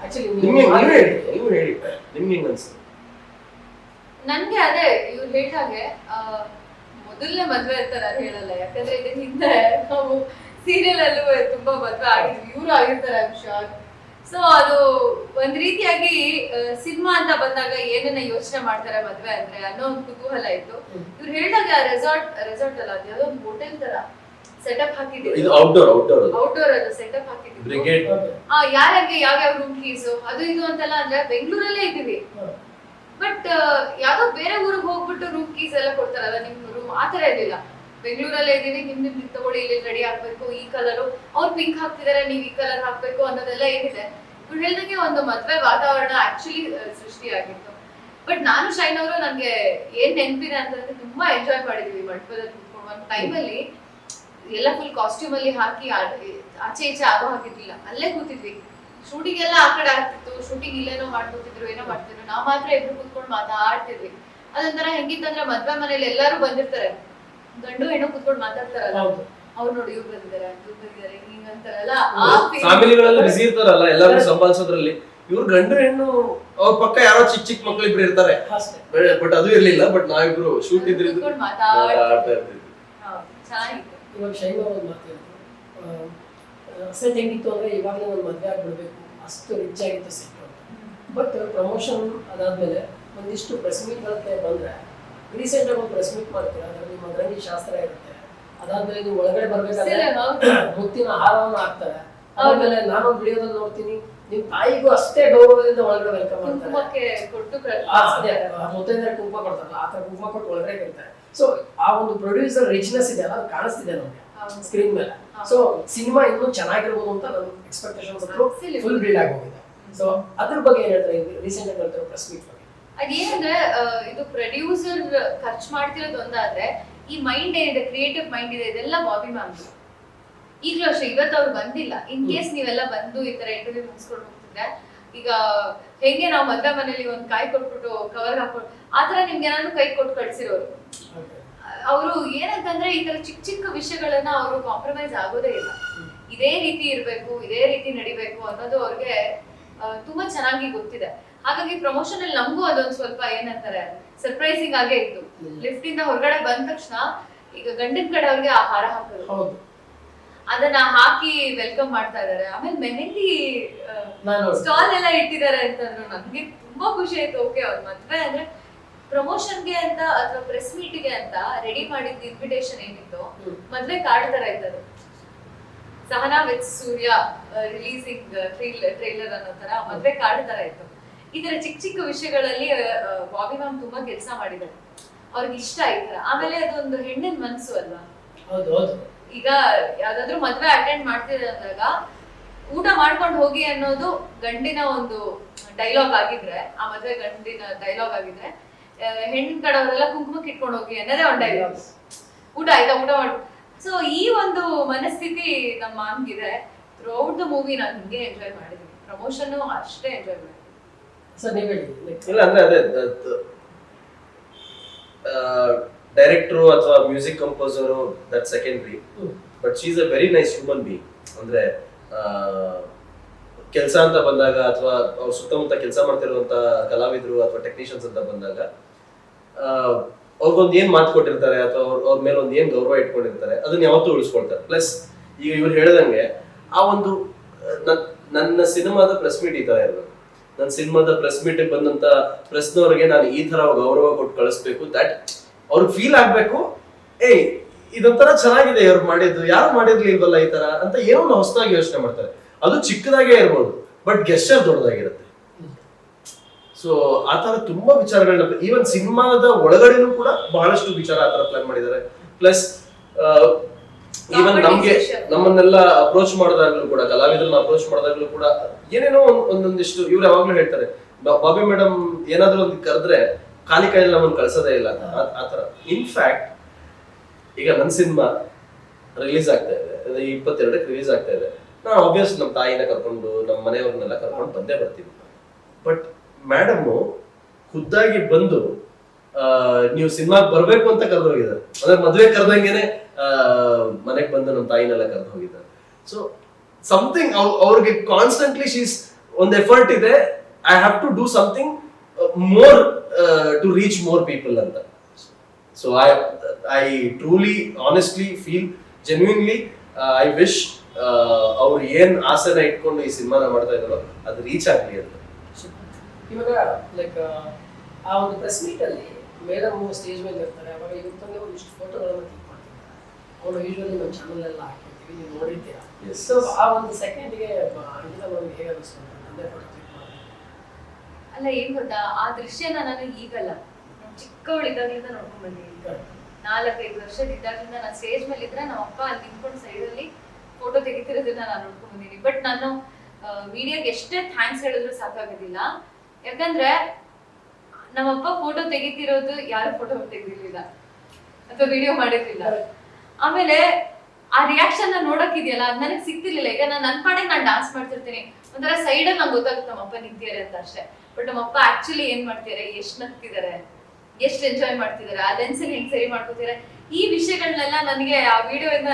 ಆಕ್ಚುಲಿ ನಿಮ್ಗೆ ನೀವು ಹೇಳಿ ನೀವು ಹೇಳಿ ನಿಮ್ಗೆ ಹೆಂಗ್ ಅನ್ಸುತ್ತೆ? ನನ್ಗೆ ಅದೇ ಇವ್ರು ಹೇಳ್ದಾಗೆ ಆ, ಮೊದಲನೇ ಮದ್ವೆ ಅಂತ ನಾನು ಹೇಳಲ್ಲ ಯಾಕಂದ್ರೆ ಇದಕ್ಕೆ ಹಿಂದೆ ನಾವು ಸೀರಿಯಲ್ ಅಲ್ಲೂ ತುಂಬಾ ಮದ್ವೆ ಆಗಿದ್ವಿ. ಇವ್ರು ಆಗಿರ್ತಾರೆ ಐಮ್ ಶೋರ್ ಸೊ ಅದು ಒಂದ್ ರೀತಿಯಾಗಿ ಸಿನಿಮಾ ಅಂತ ಬಂದಾಗ ಏನನ್ನ ಯೋಚನೆ ಮಾಡ್ತಾರೆ ಮದ್ವೆ ಅಂದ್ರೆ ಅನ್ನೋ ಒಂದು ಕುತೂಹಲ ಇತ್ತು. ಇವ್ರು ಹೇಳಿದಾಗ ರೆಸಾರ್ಟ್ ರೆಸಾರ್ಟ್ ಅಲ್ಲ ಅದು ಯಾವ್ದೋ ಒಂದು ಹೋಟೆಲ್ ತರ ಸೆಟಪ್ ಹಾಕಿದ್ರು. ಔಟ್ಡೋರ್ ಔಟ್ಡೋರ್ ಔಟ್ಡೋರ್ ಅದು. ಸೆಟಪ್ ಹಾಕಿದ್ರು. ಬ್ರಿಗೇಡ್ ಆ ಯಾರಿಗೆ ಯಾವ ಯಾವ ರೂಮ್ ಕೀಸ್ ಅದು ಇದು ಅಂತಲ್ಲ ಅಂದ್ರೆ ಬೆಂಗಳೂರಲ್ಲೇ ಇದ್ದೀವಿ. ಬಟ್ ಯಾವ್ದೋ ಬೇರೆ ಊರಿಗೆ ಹೋಗ್ಬಿಟ್ಟು ರೂಮ್ ಕೀಸ್ ಎಲ್ಲ ಕೊಡ್ತಾರಲ್ಲ ನಿಮ್ ರೂಮ್ ಆತರ ಇರ್ಲಿಲ್ಲ. ಬೆಂಗಳೂರಲ್ಲೇ ಇದ್ದೀನಿ ನಿಮ್ದು ನಿಮ್ ತಗೊಳ್ಳಿ ಇಲ್ಲಿ ರೆಡಿ ಆಗ್ಬೇಕು, ಈ ಕಲರು ಅವ್ರು ಪಿಂಕ್ ಹಾಕ್ತಿದಾರೆ, ನೀವ್ ಈ ಕಲರ್ ಹಾಕ್ಬೇಕು ಅನ್ನೋದೆಲ್ಲ ಏನಿದೆ. ಇವ್ರು ಹೇಳ್ದಂಗೆ ಒಂದು ಮದ್ವೆ ವಾತಾವರಣ ಆಕ್ಚುಲಿ ಸೃಷ್ಟಿಯಾಗಿತ್ತು. ಬಟ್ ನಾನು ಶೈನ್ ಅವರು ನಂಗೆ ಏನ್ ನೆನ್ಪಿದೆ ಅಂತಂದ್ರೆ ತುಂಬಾ ಎಂಜಾಯ್ ಮಾಡಿದೀವಿ ಮಂಟಪದಲ್ಲಿ ಕುತ್ಕೊಂಡು. ಒಂದ್ ಟೈಮಲ್ಲಿ ಎಲ್ಲ ಫುಲ್ ಕಾಸ್ಟ್ಯೂಮ್ ಅಲ್ಲಿ ಹಾಕಿ ಆಚೆ ಈಚೆ ಆಗೋ ಹಾಕಿರ್ಲಿಲ್ಲ ಅಲ್ಲೇ ಕೂತಿದ್ವಿ. ಶೂಟಿಂಗ್ ಎಲ್ಲ ಆ ಕಡೆ ಆಗ್ತಿತ್ತು. ಶೂಟಿಂಗ್ ಇಲ್ಲೇನೋ ಮಾಡ್ಕೊತಿದ್ರು, ಏನೋ ಮಾಡ್ತಿದ್ರು. ನಾವ್ ಮಾತ್ರ ಎದುರು ಕೂತ್ಕೊಂಡು ಮಾತಾಡ್ತಿದ್ವಿ. ಅದೊಂಥರ ಹೆಂಗಿತ್ತಂದ್ರೆ ಮದ್ವೆ ಮನೇಲಿ ಎಲ್ಲರೂ ಬಂದಿರ್ತಾರೆ. ಗಂಡು ಹೆಣ್ಣು ಕುತ್ಕೊಂಡು ಮಾತಾಡ್ತಾರಲ್ಲ ಹೌದು. ಅವ್ರು ನೋಡಿ ಇವ್ರು ಬಂದಿದ್ದಾರೆ ಇವ್ರು ಬಂದಿದ್ದಾರೆ ಹಿಂಗ್ ಅಂತಾರಲ್ಲ ಆ feeling- ಫ್ಯಾಮಿಲಿಗಳೆಲ್ಲ ಬಿಸಿ ಇರ್ತಾರಲ್ಲ ಎಲ್ಲರೂ ಸಂಭಾಳಿಸೋದ್ರಲ್ಲಿ. ಇವ್ರು ಗಂಡು ಹೆಣ್ಣು ಅವ್ರ ಪಕ್ಕ ಯಾರೋ ಚಿಕ್ಕ ಚಿಕ್ಕ ಮಕ್ಳು ಇಬ್ರು ಇರ್ತಾರೆ. ಅಷ್ಟೇ. ಬಟ್ ಅದು ಇರ್ಲಿಲ್ಲ ಬಟ್ ನಾವಿಬ್ರು ಶೂಟ್ ಇದ್ರೆ ಕುತ್ಕೊಂಡು ಮಾತಾಡ್ತಾ ಇರ್ತಿದ್ವಿ ಹೌದು, ಚೆನ್ನಾಗಿತ್ತು. ಇವಾಗ ಶೈವ ಒಂದು ಮಾತು ಸೆಟ್ ಅಸೆಟ್ ಹೆಂಗಿತ್ತು ಅಂದ್ರೆ ಇವಾಗಲೇ ಒಂದು ಮದುವೆ ಆಗ್ಬಿಡ್ಬೇಕು. ಅಷ್ಟು ರಿಚ್ ಆಗಿತ್ತು ಸೆಟ್ ಬಟ್ ಪ್ರಮೋಷನ್ ಅದಾದ್ಮೇಲೆ ಒಂದಿಷ್ಟು ಪ್ರೆಸ್ ಮೀಟ್ ಬರುತ್ತೆ ಬಂದ್ರೆ ರೀಸೆಂಟ್ ಆಗಿ ಒಂದು ಪ್ರೆಸ್ ಮೀಟ್ ಮಾಡ್ತೀರಾ? ಅದ್ರಲ್ಲಿ ಮದರಂಗಿ ಶಾಸ್ತ್ರ ಇರುತ್ತೆ. ಅದಾದ್ರೆ ಇದು ಒಳಗಡೆ ಬರ್ಬೇಕಾದ್ರೆ. ಮುತ್ತಿನ ಹಾರವನ್ನು ಹಾಕ್ತಾರೆ. ಆಮೇಲೆ ನಾನು ವಿಡಿಯೋದಲ್ಲಿ ನೋಡ್ತೀನಿ. ನಿಮ್ ತಾಯಿಗೂ ಅಷ್ಟೇ ಗೌರವದಿಂದ ಒಳಗಡೆ ವೆಲ್ಕಮ್ ಮಾಡ್ತಾರೆ. ಅದೇ ಮುತ್ತೈದರ ಕುಂಕುಮ ಕೊಡ್ತಾರಲ್ಲ ಆ ತರ ಕುಂಕುಮ ಕೊಟ್ಟು ಒಳಗಡೆ ಇರ್ತಾರೆ. ಸೊ ಆ ಒಂದು ಪ್ರೊಡ್ಯೂಸರ್ ರಿಚ್ನೆಸ್ ಇದೆ ಅಲ್ಲ ಅದು ಕಾಣಿಸ್ತಿದೆ ನಮ್ಗೆ ಸ್ಕ್ರೀನ್ ಮೇಲೆ. ಸೊ ಸಿನಿಮಾ ಇನ್ನೂ ಚೆನ್ನಾಗಿರ್ಬೋದು ಅಂತ ನನ್ನ ಎಕ್ಸ್ಪೆಕ್ಟೇಷನ್ಸ್. ಫುಲ್ ಬಿಲ್ಡ್ ಆಗೋಗಿದೆ. ಸೊ ಅದ್ರ ಬಗ್ಗೆ ಏನ್ ಹೇಳ್ತಾರೆ ರೀಸೆಂಟ್ ಆಗಿ ಪ್ರೆಸ್ ಮೀಟ್ ಬಗ್ಗೆ. ಅದೇನಂದ್ರೆ ಇದು ಪ್ರೊಡ್ಯೂಸರ್ ಖರ್ಚು ಮಾಡ್ತಿರೋದು ಒಂದಾದ್ರೆ ಈ ಮೈಂಡ್ ಏನಿದೆ? ಕ್ರಿಯೇಟಿವ್ ಮೈಂಡ್ ಇದೆ ಇದೆಲ್ಲ ಬಾಬಿ ಮ್ಯಾಮ್ ಈಗಲೂ ಅಷ್ಟೇ ಇವತ್ತು ಅವ್ರು ಬಂದಿಲ್ಲ. ಇನ್ ಕೇಸ್ ನೀವೆಲ್ಲ ಬಂದು ಈ ತರ ಇಂಟರ್ವ್ಯೂ ಮುಗಿಸ್ಕೊಂಡು ಹೋಗ್ತಿದ್ರೆ ಈಗ ಹೆಂಗೆ ನಾವು ಮದ್ದ ಮನೇಲಿ ಒಂದು ಕಾಯಿ ಕೊಟ್ಬಿಟ್ಟು ಕವರ್ ಹಾಕೊಂಡು ತರ ನಿಮ್ಗೆ ಏನಾದ್ರು ಕೈ ಕೊಟ್ಟು ಕಳ್ಸಿರೋರು? ಅವರು ಏನಂತಂದ್ರೆ ಈ ತರ ಚಿಕ್ಕ ಚಿಕ್ಕ ವಿಷಯಗಳನ್ನ ಅವರು ಕಾಂಪ್ರಮೈಸ್ ಆಗೋದೇ ಇಲ್ಲ. ಇದೇ ರೀತಿ ಇರ್ಬೇಕು ಇದೇ ರೀತಿ ನಡಿಬೇಕು ಅನ್ನೋದು ಅವ್ರಿಗೆ ತುಂಬಾ ಚೆನ್ನಾಗಿ ಗೊತ್ತಿದೆ. ಹಾಗಾಗಿ ಪ್ರಮೋಷನ್ ಅಲ್ಲಿ ನಮಗೂ ಅದೊಂದು ಸ್ವಲ್ಪ ಏನಂತಾರೆ ಸರ್ಪ್ರೈಸಿಂಗ್ ಆಗೇ ಇತ್ತು. ಲಿಫ್ಟ್ ಇಂದ ಹೊರಗಡೆ ಬಂದ ತಕ್ಷಣ ಈಗ ಗಂಡಿನ ಕಡೆ ಅವ್ರಿಗೆ ಆಹಾರ ಹಾಕೋದು. ಅದನ್ನ ಹಾಕಿ ವೆಲ್ಕಮ್ ಮಾಡ್ತಾ ಇದಾರೆ. ಆಮೇಲೆ ಮೆಹಂದಿ ಸ್ಟಾಲ್ ಎಲ್ಲ ಇಟ್ಟಿದ್ದಾರೆ ಅಂತಂದ್ರು ನನ್ಗೆ ತುಂಬಾ ಖುಷಿ ಆಯ್ತು. ಓಕೆ ಅವ್ರ ಮದ್ವೆ ಅಂದ್ರೆ ಪ್ರಮೋಷನ್ಗೆ ಅಂತ ಅಥವಾ ಪ್ರೆಸ್ ಮೀಟ್ಗೆ ಅಂತ ರೆಡಿ ಮಾಡಿದ ಇನ್ವಿಟೇಷನ್ ಏನಿತ್ತು. ಮದ್ವೆ ಕಾರ್ಡ್ ತರ ಇದ್ದದು Sahana with Surya releasing trailer ಅನ್ನೋ ತರ ಮದ್ವೆ ಕಾರ್ಡ್ ತರ ಇತ್ತು. ಈ ತರ ಚಿಕ್ಕ ಚಿಕ್ಕ ವಿಷಯಗಳಲ್ಲಿ ಬಾಬಿ ಮ್ಯಾಮ್ ತುಂಬಾ ಕೆಲಸ ಮಾಡಿದ್ದಾರೆ. ಅವ್ರಿಗೆ ಇಷ್ಟ ಈ ತರ. ಆಮೇಲೆ ಅದೊಂದು ಹೆಣ್ಣಿನ ಮನ್ಸು ಅಲ್ವಾ? ಈಗ ಯಾವ್ದಾದ್ರು ಮದ್ವೆ ಅಟೆಂಡ್ ಮಾಡ್ತಿದ್ರೆ ಅಂದಾಗ ಊಟ ಮಾಡ್ಕೊಂಡು ಹೋಗಿ ಅನ್ನೋದು ಗಂಡಿನ ಒಂದು ಡೈಲಾಗ್ ಆಗಿದ್ರೆ ಆ ಮದ್ವೆ ಗಂಡಿನ ಡೈಲಾಗ್ ಆಗಿದ್ರೆ ಹೆಣ್ಣು ಹೆಣ್ಣಿನ ಕಡೆಯವರೆಲ್ಲ ಕುಂಕುಮಕ್ಕೆ ಇಟ್ಕೊಂಡು ಹೋಗಿ ಅನ್ನೋದೇ ಒಂದು ಡೈಲಾಗ್ ಊಟ ಆಯ್ತಾ? ಊಟ ಮಾಡು. ಸೊ ಈ ಒಂದು ಮನಸ್ಥಿತಿ ನಮ್ಮ ಮಾಮ್ಗಿದೆ ಥ್ರೂಔಟ್ ದ ಮೂವಿ ನಾನು ಹಿಂಗೆ ಎಂಜಾಯ್ ಮಾಡಿದ್ದೀನಿ. ಪ್ರಮೋಷನ್ ಅಷ್ಟೇ ಎಂಜಾಯ್ ಮಾಡಿದ್ದೀನಿ ಸರ್ ನೀವ್ ಹೇಳಿ like, ಇಲ್ಲ ಅಂದ್ರೆ ಅದೇ ಡೈರೆಕ್ಟ್ರು ಅಥವಾ music composer that secondary but but she's a very nice human being ಅಂದ್ರೆ ಕೆಲಸ ಅಂತ ಬಂದಾಗ ಅಥವಾ ಅವ್ರ ಸುತ್ತಮುತ್ತ ಕೆಲಸ ಮಾಡ್ತಿರುವಂತ ಕಲಾವಿದರು ಅಥವಾ ಟೆಕ್ನಿಷಿಯನ್ಸ್ ಅಂತ ಬಂದಾಗ ಅವ್ರಿಗೊಂದು ಏನ್ ಮಾತು ಕೊಟ್ಟಿರ್ತಾರೆ ಅಥವಾ ಅವ್ರ ಅವ್ರ ಮೇಲೆ ಒಂದು ಏನ್ ಗೌರವ ಇಟ್ಕೊಂಡಿರ್ತಾರೆ ಅದನ್ನ ಯಾವತ್ತೂ ಉಳಿಸ್ಕೊಳ್ತಾರೆ. ಪ್ಲಸ್ ಈಗ ಇವ್ರು ಹೇಳ್ದಂಗೆ ಆ ಒಂದು ನನ್ನ ಸಿನಿಮಾದ ಪ್ರೆಸ್ ಮೀಟ್ ಈ ತರ ಇರ್ಬೇಕು. ನನ್ನ ಸಿನಿಮಾದ ಪ್ರೆಸ್ ಮೀಟ್ ಬಂದಂತ ಪ್ರೆಸ್ನವ್ರಿಗೆ ನಾನು ಈ ತರ ಗೌರವ ಕೊಟ್ಟು ಕಳಿಸ್ಬೇಕು. ದಟ್ ಅವ್ರಿಗೆ ಫೀಲ್ ಆಗ್ಬೇಕು. ಏಯ್, ಇದೊಂಥರ ಚೆನ್ನಾಗಿದೆ ಇವ್ರು ಮಾಡಿದ್ದು. ಯಾರು ಮಾಡಿರ್ಲಿಲ್ವಲ್ಲ ಈ ತರ ಅಂತ ಏನೋ ಒಂದು ಹೊಸದಾಗಿ ಯೋಚನೆ ಮಾಡ್ತಾರೆ. ಅದು ಚಿಕ್ಕದಾಗೇ ಇರ್ಬೋದು ಬಟ್ ಗೆಸ್ಟರ್ ದೊಡ್ಡದಾಗಿರುತ್ತೆ. ಸೊ ಆ ತರ ತುಂಬಾ ವಿಚಾರಗಳನ್ನ ಈವನ್ ಸಿನಿಮಾದ ಒಳಗಡೆನೂ ಕೂಡ ಬಹಳಷ್ಟು ವಿಚಾರ ಆ ತರ ಪ್ಲಾನ್ ಮಾಡಿದ್ದಾರೆ. ಪ್ಲಸ್ ಈವನ್ ನಮ್ಗೆ. ನಮ್ಮನ್ನೆಲ್ಲ ಅಪ್ರೋಚ್ ಮಾಡಿದಾಗ್ಲೂ ಕೂಡ ಕಲಾವಿದರನ್ನ ಅಪ್ರೋಚ್ ಮಾಡಿದಾಗ್ಲೂ ಕೂಡ ಏನೇನೋ ಒಂದೊಂದಿಷ್ಟು ಇವ್ರು ಯಾವಾಗ್ಲೂ ಹೇಳ್ತಾರೆ ಬಾಬಿ ಮೇಡಮ್ ಏನಾದ್ರೂ ಒಂದು ಕರೆದ್ರೆ ಖಾಲಿ ಕೈಯಲ್ಲಿ ನಮ್ಮನ್ನು ಕಳ್ಸೋದೇ ಇಲ್ಲ. ಆತರ ಇನ್ಫ್ಯಾಕ್ಟ್ ಈಗ ನನ್ನ ಸಿನಿಮಾ ರಿಲೀಸ್ ಆಗ್ತಾ ಇದೆ. ಇಪ್ಪತ್ತೆರಡಕ್ಕೆ ರಿಲೀಸ್ ಆಗ್ತಾ ಇದೆ. ನಾ ಆಬ್ವಿಯಸ್ ನಮ್ಮ ತಾಯಿನ ಕರ್ಕೊಂಡು ನಮ್ಮ ಮನೆಯವ್ರನ್ನೆಲ್ಲ ಕರ್ಕೊಂಡು ಬಂದೇ ಬರ್ತೀನಿ. ಬಟ್ ಮೇಡಮ್ ಖುದ್ದಾಗಿ ಬಂದು ನೀವು ಸಿನಿಮಾಗೆ ಬರ್ಬೇಕು ಅಂತ ಕರೆದು ಹೋಗಿದ್ದಾರೆ. ಅಂದ್ರೆ ಮದುವೆ ಕರೆದಂಗೆನೆ ಮನೆಗೆ ಬಂದು ನಮ್ಮ ತಾಯಿನೆಲ್ಲ ಕರೆದು ಹೋಗಿದ್ದಾರೆ. ಸೊ ಸಮಥಿಂಗ್ ಅವ್ರಿಗೆ ಕಾನ್ಸ್ಟೆಂಟ್ಲಿ ಶೀಸ್ ಒಂದು ಎಫರ್ಟ್ ಇದೆ. I have to do something more to reach more people ಅಂತ. So I I truly honestly feel genuinely I wish ಅವ್ರು ಏನ್ ಆಸೆನ ಇಟ್ಕೊಂಡು ಈ ಸಿನಿಮಾನ ಮಾಡ್ತಾ ಇದ್ದಾರೋ ಅದು ರೀಚ್ ಆಗ್ಲಿ ಅಂತ. ಇವಾಗ ಲೈಕ್ ಆ ಒಂದು ಪ್ರೆಸ್ ಮೀಟ್ ಅಲ್ಲಿ ಮೇಡಮ್ ಸ್ಟೇಜ್ ಮೇಲೆ ಇರ್ತಾರೆ ಅವಾಗ ಇವ್ರ ತಂದೆ ಒಂದಿಷ್ಟು ಫೋಟೋಗಳನ್ನು ಕ್ಲಿಕ್ ಮಾಡ್ತಿರ್ತಾರೆ ಅವರು ಯೂಶ್ವಲಿ ನಮ್ಮ ಚಾನಲ್ ಎಲ್ಲ ಹಾಕಿರ್ತೀವಿ ನೀವು ನೋಡಿದ್ದೀರಾ ಸೊ ಆ ಒಂದು ಸೆಕೆಂಡ್ಗೆ ಅಂಕಿತ ನಮ್ಗೆ ಹೇಗೆ ಅನಿಸ್ತಾರೆ ತಂದೆ ಫೋಟೋ ಕ್ಲಿಕ್ ಮಾಡಿ ಅಲ್ಲ ಏನ್ ಗೊತ್ತಾ? ಆ ದೃಶ್ಯನ ನಾನು ಈಗಲ್ಲ. ನಾನ್ ಚಿಕ್ಕವಳಿದ್ದಾಗ್ಲಿಂದ ನೋಡ್ಕೊಂಡ್ ಬಂದಿದ್ದೀನಿ. ನಾಲ್ಕೈದು ವರ್ಷದಿದ್ದಾಗ್ಲಿಂದ ನಾನು ಸ್ಟೇಜ್ ಮೇಲೆ ಇದ್ರೆ ನಮ್ಮ ಅಪ್ಪ ಅಲ್ಲಿ ನಿಂತ್ಕೊಂಡು ಸೈಡ್ ಅಲ್ಲಿ ಫೋಟೋ ತೆಗಿತಿರೋದನ್ನ ನಾನು ನೋಡ್ಕೊಂಡ್ ಬಂದಿದ್ದೀನಿ. ಬಟ್ ನಾನು ಮೀಡಿಯಾಗೆ ಎಷ್ಟೇ ಥ್ಯಾಂಕ್ಸ್ ಹೇಳಿದ್ರು ಸಾಕಾಗೋದಿಲ್ಲ. ಯಾಕಂದ್ರೆ ನಮ್ಮಪ್ಪ ಫೋಟೋ ತೆಗಿತಿರೋದು ಯಾರು ಫೋಟೋ ತೆಗ್ದಿರ್ಲಿಲ್ಲ. ಅಥವಾ ವಿಡಿಯೋ ಮಾಡಿರ್ಲಿಲ್ಲ. ಆಮೇಲೆ ಆ ರಿಯಾಕ್ಷನ್ ನೋಡಕ್ ಇದೆಯಲ್ಲ ಅದ್ ನನಗೆ ಸಿಗ್ತಿರ್ಲಿಲ್ಲ. ಈಗ ನಾನು ನನ್ ಪಾಡಿಗೆ ನಾನು ಡಾನ್ಸ್ ಮಾಡ್ತಿರ್ತೀನಿ. ಒಂಥರ ಸೈಡ್ ಅಲ್ಲಿ ನಂಗೆ ಗೊತ್ತಾಗುತ್ತೆ ನಮ್ಮಪ್ಪ ನಿಂತಿದ್ದಾರೆ ಅಂತ ಅಷ್ಟೇ. ಬಟ್ ನಮ್ಮಪ್ಪ ಆಕ್ಚುಲಿ ಏನ್ ಮಾಡ್ತಿದ್ದಾರೆ ಎಷ್ಟ್ ನಗ್ತಿದ್ದಾರೆ ಎಷ್ಟ್ ಎಂಜಾಯ್ ಮಾಡ್ತಿದ್ದಾರೆ ಆ ಲೆನ್ಸ್ ಹೆಂಗ್ ಸರಿ ಮಾಡ್ಕೋತಿದ್ದಾರೆ ಈ ವಿಷಯಗಳನ್ನೆಲ್ಲ ನನಗೆ ಆ ವಿಡಿಯೋ ಇಂದ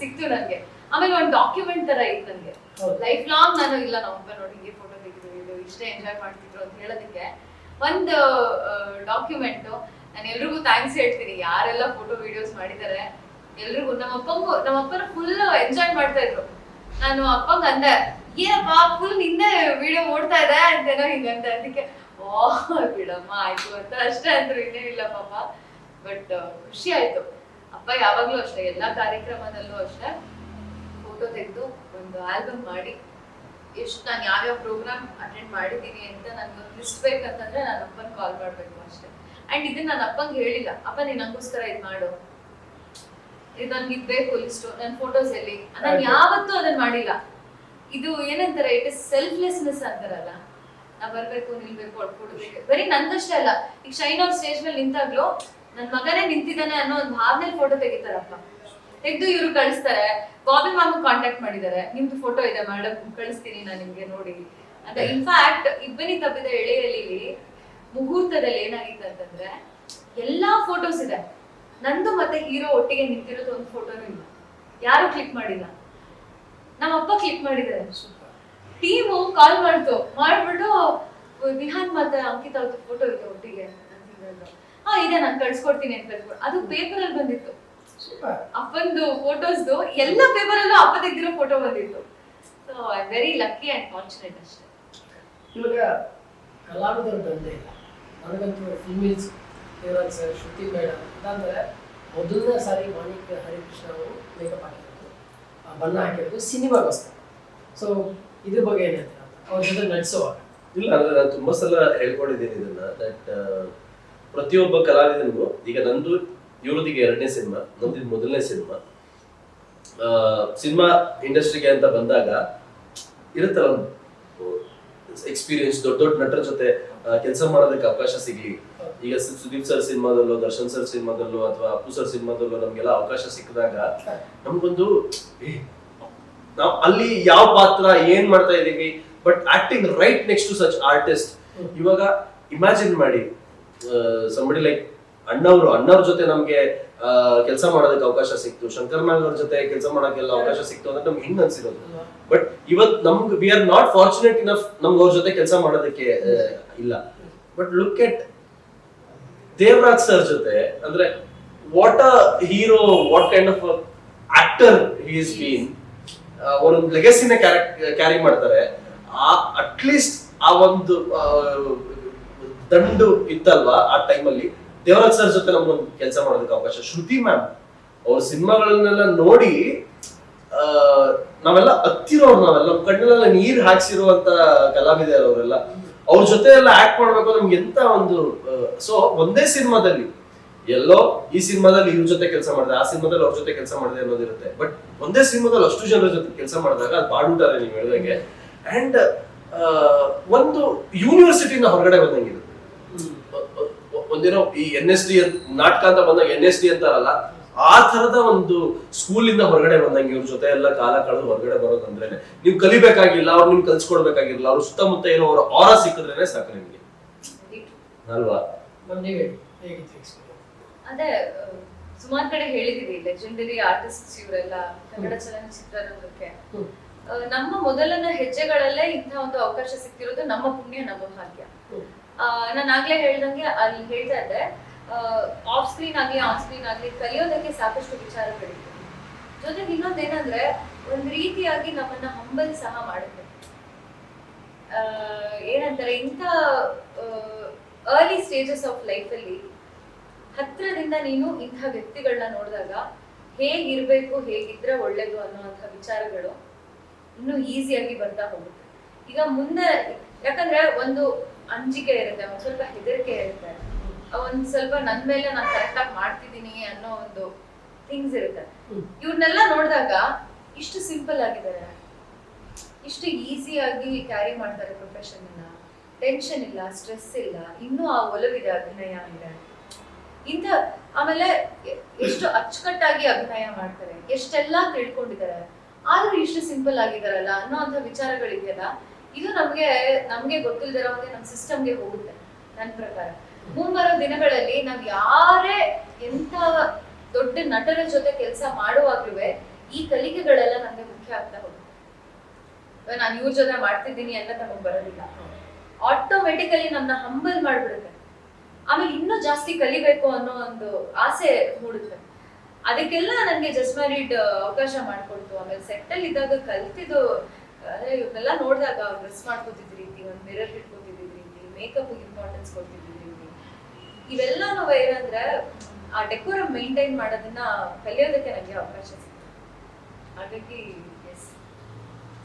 ಸಿಕ್ತು ನನಗೆ. ಆಮೇಲೆ ಒಂದು ಡಾಕ್ಯುಮೆಂಟ್ ತರ ಇತ್ತು ನನಗೆ. ಲೈಫ್ ಲಾಂಗ್ ನಾನು ಇಲ್ಲ ನಮ್ಮಪ್ಪ ನೋಡಿ ಹಿಂಗೆ ಫೋಟೋ ತೆಗೆದು ಇದು ಇಷ್ಟೇ ಎಂಜಾಯ್ ಮಾಡ್ತಿದ್ರು ಅಂತ ಹೇಳೋದಕ್ಕೆ. ಒಂದು ಡಾಕ್ಯುಮೆಂಟ್ ನಾನು ಎಲ್ರಿಗೂ ಥ್ಯಾಂಕ್ಸ್ ಹೇಳ್ತೀನಿ. ಯಾರೆಲ್ಲ ಫೋಟೋ ವಿಡಿಯೋಸ್ ಮಾಡಿದ್ದಾರೆ ಎಲ್ರಿಗೂ. ನಮ್ಮ ಅಪ್ಪಂಗೂ, ನಮ್ಮ ಅಪ್ಪನ ಫುಲ್ ಎಂಜಾಯ್ ಮಾಡ್ತಾ ಇದ್ರು. ನಾನು ಅಪ್ಪಂಗೆ ಅಂದೆ ಏನಪ್ಪ ಫುಲ್ ನಿನ್ನೆ ವಿಡಿಯೋ ಓಡ್ತಾ ಇದೆ ಅಂತೇನೋ ಹಿಂಗಂತ ಅದಕ್ಕೆ, ಓ, ಬಿಡಮ್ಮ, ಆಯ್ತು ಅಂತ. ಅಷ್ಟೇ ಅಂದ್ರು ಇನ್ನೇನಿಲ್ಲ ಪಾಪ. ಬಟ್ ಖುಷಿ ಆಯ್ತು. ಅಪ್ಪ ಯಾವಾಗ್ಲೂ ಅಷ್ಟೇ, ಎಲ್ಲಾ ಕಾರ್ಯಕ್ರಮದಲ್ಲೂ ಅಷ್ಟೇ ಫೋಟೋ ತೆಗೆದು ಒಂದು ಆಲ್ಬಮ್ ಮಾಡಿ. ಎಷ್ಟು ನಾನು ಯಾವ್ಯಾವ ಪ್ರೋಗ್ರಾಮ್ ಅಟೆಂಡ್ ಮಾಡಿದ್ದೀನಿ ಅಂತ ನನಗೆ ಲಿಸ್ಟ್ ಬೇಕಂತಂದ್ರೆ ನಾನು ಅಪ್ಪನ ಕಾಲ್ ಮಾಡಬೇಕು ಅಷ್ಟೇ. ಆ್ಯಂಡ್ ಇದನ್ನ ನಾನು ಅಪ್ಪಂಗೆ ಹೇಳಿಲ್ಲ. ಅಪ್ಪ ನೀನು ನಂಗೋಸ್ಕರ ಇದ್ ಮಾಡು. ಇದು ನನಗೆ ಇದು ಬೇಕು ಲಿಸ್ಟು ನನ್ನ ಫೋಟೋಸ್ ಎಲ್ಲಿ? ನಾನು ಯಾವತ್ತೂ ಅದನ್ನ ಮಾಡಿಲ್ಲ. ಇದು ಏನಂತಾರೆ? ಇಟ್ ಇಸ್ ಸೆಲ್ಫ್ಲೆಸ್ನೆಸ್ ಅಂತಾರಲ್ಲ. ನಾ ಬರ್ಬೇಕು ನಿಲ್ಬೇಕು ಕೊಡ್ಬೇಕು ಬರೀ ನಂದಷ್ಟೇ ಅಲ್ಲ. ಈಗ ಶೈನ್ ಅವ್ರ ಸ್ಟೇಜ್ ಮೇಲೆ ನಿಂತಾಗ್ಲೂ ನನ್ನ ಮಗನೇ ನಿಂತಿದ್ದಾನೆ ಅನ್ನೋ ಒಂದು ಭಾವನೆ ಫೋಟೋ ತೆಗಿತಾರಪ್ಪ. ತೆಗೆದು ಇವ್ರು ಕಳಿಸ್ತಾರೆ. ಬಾಬಿ ಮಾಮು ಕಾಂಟ್ಯಾಕ್ಟ್ ಮಾಡಿದ್ದಾರೆ. ನಿಮ್ದು ಫೋಟೋ ಇದೆ ಮೇಡಮ್ ಕಳಿಸ್ತೀನಿ ನಾನು ನಿಮ್ಗೆ ನೋಡಿ. ಅಂತ ಇನ್ಫ್ಯಾಕ್ಟ್ ಇಬ್ಬನಿ ತಪ್ಪಿದ ಎಳೆಯಲ್ಲಿ ಮುಹೂರ್ತದಲ್ಲಿ ಏನಾಗಿತ್ತು ಅಂತಂದ್ರೆ ಎಲ್ಲಾ ಫೋಟೋಸ್ ಇದೆ. ನಂದು ಮತ್ತೆ ಹೀರೋ ಒಟ್ಟಿಗೆ ನಿಂತಿರೋದು ಒಂದು ಫೋಟೋನು ಇಲ್ಲ. ಯಾರು ಕ್ಲಿಕ್ ಮಾಡಿಲ್ಲ. ನಮ್ಮ ಅಪ್ಪ ಕ್ಲಿಕ್ ಮಾಡಿದ್ದಾರೆ ಟೀಮು ಕಾಲ್ ಮಾಡ್ತು. ಮಾಡ್ಬಿಟ್ಟು ವಿಹಾನ್ ಮತ್ತೆ ಅಂಕಿತಾ ಅವ್ರದ್ದು ಫೋಟೋ ಇದೆ ಒಟ್ಟಿಗೆ ಹಾ ಇದೆ ನಾನು ಕಳ್ಸ್ಕೊಡ್ತೀನಿ ಅಂತ ಅದು ಪೇಪರ್ ಅಲ್ಲಿ ಬಂದಿತ್ತು. ಅಪ್ಪಂದು ಫೋಟೋಸ್ದು ಎಲ್ಲ ಪೇಪರಲ್ಲೂ ಅಪ್ಪ ತೆಗ್ದಿರೋ ಫೋಟೋ ಬಂದಿತ್ತು. So I very lucky and fortunate ಅಷ್ಟೇ. ಇವಾಗ ಕಲಾವಿದರು ಬಂದೇ ಇಲ್ಲ. ನನಗಂತೂ ಫಿಮೇಲ್ಸ್ ದೇವರಾಜ್ ಸರ್ ಶ್ರುತಿ ಬೇಡ ಅಂತಂದರೆ ಮೊದಲನೇ ಸಾರಿ ಮಾಣಿಕ್ ಹರಿಕೃಷ್ಣ ಅವರು ಮೇಕಪ್ ಹಾಕಿರೋದು. ಆ ಬಣ್ಣ ಹಾಕಿರೋದು ಸಿನಿಮಾಗೋಸ್ಕರ. ಸೊ ಇದ್ರ ಬಗ್ಗೆ ಏನು ಹೇಳ್ತೀರಾ? ಅವ್ರ ಜೊತೆ ನಟಿಸುವಾಗ ಇಲ್ಲ ಅಂದ್ರೆ ನಾನು ತುಂಬಾ ಸಲ ಹೇಳ್ಕೊಂಡಿದ್ದೀನಿ ಇದನ್ನ ದಟ್ ಪ್ರತಿಯೊಬ್ಬ ಕಲಾವಿದನಿಗೂ ಈಗ ನಂದು ಇವ್ರದಿಗೆ ಎರಡನೇ ಸಿನಿಮಾ ನಮ್ದಿದ್ ಮೊದಲನೇ ಸಿನಿಮಾ. ಸಿನಿಮಾ ಇಂಡಸ್ಟ್ರಿಗೆ ಅಂತ ಬಂದಾಗ ಇರುತ್ತಲ್ಲ ಎಕ್ಸ್ಪೀರಿಯನ್ಸ್ ದೊಡ್ಡ ದೊಡ್ಡ ನಟರ ಜೊತೆ ಕೆಲಸ ಮಾಡೋದಕ್ಕೆ ಅವಕಾಶ ಸಿಗ್ಲಿ. ಈಗ ಸುದೀಪ್ ಸರ್ ಸಿನಿಮಾದಲ್ಲೋ ದರ್ಶನ್ ಸರ್ ಸಿನಿಮಾದಲ್ಲೋ ಅಥವಾ ಅಪ್ಪು ಸರ್ ಸಿನಿಮಾದಲ್ಲೋ ನಮ್ಗೆಲ್ಲ ಅವಕಾಶ ಸಿಕ್ಕಿದಾಗ ನಮ್ಗೊಂದು ನಾವು ಅಲ್ಲಿ ಯಾವ ಪಾತ್ರ ಏನ್ ಮಾಡ್ತಾ ಇದೀವಿ but acting right next to such artist. ಇವಾಗ ಇಮ್ಯಾಜಿನ್ ಮಾಡಿ ಸಂಬಡಿ ಲೈಕ್ ಅಣ್ಣವ್ರು ಅಣ್ಣವ್ರ ಜೊತೆ ನಮ್ಗೆ ಕೆಲಸ ಮಾಡೋದಕ್ಕೆ ಅವಕಾಶ ಸಿಕ್ತು. ಶಂಕರ್ ನಾಗ್ ಅವ್ರ ಜೊತೆ ಕೆಲಸ ಮಾಡೋಕ್ಕೆಲ್ಲ ಅವಕಾಶ ಸಿಕ್ತು ಅಂದ್ರೆ ನಮ್ಗೆ ಹಿಂಗ್ ಅನ್ಸಿರೋದು? ಬಟ್ ಇವತ್ ನಮ್ಗೆ we are not fortunate enough ನಮ್ಗೆ ಅವ್ರ ಜೊತೆ ಕೆಲಸ ಮಾಡೋದಕ್ಕೆ ಇಲ್ಲ. But look at Devaraj sir ಜೊತೆ ಅಂದ್ರೆ what a hero what kind of actor is been ಒಂದು ಲೆಗಸಿನ ಕ್ಯಾರಿ ಮಾಡ್ತಾರೆ. ಆ ಅಟ್ಲೀಸ್ಟ್ ಆ ಒಂದು ದಂಡು ಇತ್ತಲ್ವಾ ಆ ಟೈಮಲ್ಲಿ ದೇವರಾಜ್ ಸರ್ ಜೊತೆ ನಮ್ಮ ಕೆಲಸ ಮಾಡೋದಕ್ಕೆ ಅವಕಾಶ. ಶ್ರುತಿ ಮ್ಯಾಮ್ ಅವ್ರ ಸಿನಿಮಾಗಳನ್ನೆಲ್ಲ ನೋಡಿ ನಾವೆಲ್ಲ ಹತ್ತಿರೋರು, ನಾವೆಲ್ಲ ಕಣ್ಣಲ್ಲ ಕಣ್ಣಲ್ಲೆಲ್ಲ ನೀರ್ ಹಾಕ್ಸಿರುವಂತ ಕಲಾವಿದರು ಅವರೆಲ್ಲ. ಅವ್ರ ಜೊತೆ ಎಲ್ಲ ಆಕ್ಟ್ ಮಾಡ್ಬೇಕು ನಮ್ಗೆ ಎಂತ ಒಂದು ಸೊ ಒಂದೇ ಸಿನಿಮಾದಲ್ಲಿ, ಎಲ್ಲೋ ಈ ಸಿನಿಮಾದಲ್ಲಿ ಇವ್ರ ಜೊತೆ ಕೆಲಸ ಮಾಡಿದೆ, ಆ ಸಿನಿಮಾದಲ್ಲಿ ಅವ್ರ ಜೊತೆ ಕೆಲಸ ಮಾಡಿದೆ ಅನ್ನೋದಿರುತ್ತೆ. ಬಟ್ ಒಂದೇ ಸಿನಿಮಾದಲ್ಲಿ ಅಷ್ಟು ಜನರ ಜೊತೆ ಕೆಲಸ ಮಾಡಿದಾಗ ಅದು ಬಾಡೂಟಾರೆ ನೀವು ಹೇಳಿದಂಗೆ. ಅಂಡ್ ಒಂದು ಯೂನಿವರ್ಸಿಟಿನ ಹೊರಗಡೆ ಬಂದಂಗಿದೆ ಒಂದಿನ ಈ ಎನ್ ಎಸ್ ಡಿ ನಾಟಕ ಅಂತ ಬಂದಾಗ ಎನ್ ಎಸ್ ಡಿ ಅಂತಾರಲ್ಲ ಆ ತರದ ಒಂದು ಸ್ಕೂಲ್ ಇಂದ ಹೊರಗಡೆ ಬಂದಂಗೆ ಇವ್ರ ಜೊತೆ ಎಲ್ಲ ಕಾಲ ಕಳೆದು ಹೊರಗಡೆ ಬರೋದಂದ್ರೆ ನೀವು ಕಲಿಬೇಕಾಗಿಲ್ಲ ಅವ್ರು ನಿಮ್ಗೆ ಕಲ್ಸ್ಕೊಡ್ಬೇಕಾಗಿಲ್ಲ ಅವ್ರ ಸುತ್ತಮುತ್ತ ಏನೋ ಅವ್ರ ಆರ ಸಿಕ್ಕಿದ್ರೇನೆ ಸಾಕು ನಿಮ್ಗೆ. ಅಲ್ವಾ? ಅದೇ ಸುಮಾರು ಕಡೆ ಹೇಳಿದೀವಿ ಲೆಜೆಂಡರಿ ಆರ್ಟಿಸ್ಟ್ ಇವರೆಲ್ಲ ಕನ್ನಡ ಚಲನಚಿತ್ರರಂಗಕ್ಕೆ ನಮ್ಮ ಮೊದಲನ ಹೆಜ್ಜೆಗಳಲ್ಲೇ ಇಂಥ ಒಂದು ಅವಕಾಶ ಸಿಕ್ತಿರೋದು ನಮ್ಮ ಪುಣ್ಯ ನಮ್ಮ ಭಾಗ್ಯ. ನಾನು ಆಗ್ಲೇ ಹೇಳ್ದಂಗೆ ಅಲ್ಲಿ ಹೇಳ್ತಾ ಇದ್ದೆ. ಆಫ್ ಸ್ಕ್ರೀನ್ ಆಗ್ಲಿ ಆನ್ ಸ್ಕ್ರೀನ್ ಆಗ್ಲಿ ಕಲಿಯೋದಕ್ಕೆ ಸಾಕಷ್ಟು ವಿಚಾರಗಳಿವೆ. ಜೊತೆಗೆ ಇನ್ನೊಂದೇನಂದ್ರೆ, ಒಂದ್ ರೀತಿಯಾಗಿ ನಮ್ಮನ್ನ ಹಂಬಲ್ ಸಹ ಮಾಡುತ್ತೆ. ಏನಂತಾರೆ, ಇಂಥ ಅರ್ಲಿ ಸ್ಟೇಜಸ್ ಆಫ್ ಲೈಫಲ್ಲಿ ಹತ್ರದಿಂದ ನೀನು ಇಂಥ ವ್ಯಕ್ತಿಗಳನ್ನ ನೋಡಿದಾಗ ಹೇಗಿರ್ಬೇಕು, ಹೇಗಿದ್ರೆ ಒಳ್ಳೇದು ಅನ್ನುವಂಥ ವಿಚಾರಗಳು ಇನ್ನೂ ಈಸಿಯಾಗಿ ಬರ್ತಾ ಹೋಗುತ್ತೆ. ಈಗ ಮುಂದೆ ಯಾಕಂದ್ರೆ ಒಂದು ಅಂಜಿಕೆ ಇರುತ್ತೆ ಒಂದ್ ಸ್ವಲ್ಪ ಹೆದರಿಕೆ ಇರುತ್ತೆ. ಒಂದ್ ಸ್ವಲ್ಪ ನನ್ ಮೇಲೆ ನಾನು ಕರೆಕ್ಟ್ ಆಗಿ ಮಾಡ್ತಿದ್ದೀನಿ ಅನ್ನೋ ಒಂದು ಥಿಂಗ್ಸ್ ಇರುತ್ತೆ. ಇವ್ರನ್ನೆಲ್ಲ ನೋಡಿದಾಗ ಇಷ್ಟು ಸಿಂಪಲ್ ಆಗಿದ್ದಾರೆ. ಇಷ್ಟು ಈಸಿ ಆಗಿ ಕ್ಯಾರಿ ಮಾಡ್ತಾರೆ ಪ್ರೊಫೆಷನ್ ಟೆನ್ಷನ್ ಇಲ್ಲ ಸ್ಟ್ರೆಸ್ ಇಲ್ಲ ಇನ್ನೂ ಆ ಒಲವಿದೆ ಅಭಿನಯ ಇದೆ. ಇಂಥ ಆಮೇಲೆ ಎಷ್ಟು ಅಚ್ಚುಕಟ್ಟಾಗಿ ಅಭಿನಯ ಮಾಡ್ತಾರೆ ಎಷ್ಟೆಲ್ಲಾ ತಿಳ್ಕೊಂಡಿದ್ದಾರೆ. ಆದ್ರೂ ಇಷ್ಟು ಸಿಂಪಲ್ ಆಗಿದಾರಲ್ಲ ಅನ್ನೋ ಅಂತ ವಿಚಾರಗಳಿದೆಯಲ್ಲ ಇದು ನಮ್ಗೆ ನಮ್ಗೆ ಗೊತ್ತಿಲ್ದಿರೋ ನಮ್ ಸಿಸ್ಟಮ್ಗೆ ಹೋಗುತ್ತೆ ನನ್ನ ಪ್ರಕಾರ. ಮುಂಬರೋ ದಿನಗಳಲ್ಲಿ ನಾವ್ ಯಾರೇ ಎಂತ ದೊಡ್ಡ ನಟರ ಜೊತೆ ಕೆಲಸ ಮಾಡುವಾಗ್ಲೂ ಈ ಕಲಿಕೆಗಳೆಲ್ಲ ನಮ್ಗೆ ಮುಖ್ಯ ಆಗ್ತಾ ಹೋಗುತ್ತೆ. ನಾನು ಇವ್ರ ಜೊತೆ ಮಾಡ್ತಿದ್ದೀನಿ ಅಂತ ನಮಗ್ ಬರೋದಿಲ್ಲ. ಆಟೋಮೆಟಿಕಲಿ ನನ್ನ ಹಂಬಲ್ ಮಾಡ್ಬಿಡುತ್ತೆ. ಆಮೇಲೆ ಇನ್ನೂ ಜಾಸ್ತಿ ಕಲಿಬೇಕು ಅನ್ನೋ ಒಂದು ಆಸೆ ಮೂಡುತ್ತೆ. ಅದಕ್ಕೆಲ್ಲ ನನಗೆ ಜಸ್ಟ್ ಮ್ಯಾರಿಡ್ ಅವಕಾಶ ಮಾಡ್ಕೊಡ್ತು. ಆಮೇಲೆ ಸೆಟ್ಟಲ್ ಇದ್ದಾಗ ಕಲ್ತಿದ್ದು ಅಂದ್ರೆ ಇವನ್ನೆಲ್ಲ ನೋಡಿದಾಗ ಡ್ರೆಸ್ ಮಾಡ್ಕೋತಿದ್ ರೀತಿ, ಒಂದು ಮಿರರ್ ಇಟ್ಕೋತಿದ್ದ ರೀತಿ ಮೇಕಪ್ ಇಂಪಾರ್ಟೆನ್ಸ್ ಕೊಡ್ತಿದ್ದ ರೀತಿ. ಇವೆಲ್ಲ ಏನಂದ್ರೆ ಆ ಡೆಕೋರಮ್ ಮೇಂಟೈನ್ ಮಾಡೋದನ್ನ ಕಲಿಯೋದಕ್ಕೆ ನನಗೆ ಅವಕಾಶ ಸಿಗ್ತದೆ. ಹಾಗಾಗಿ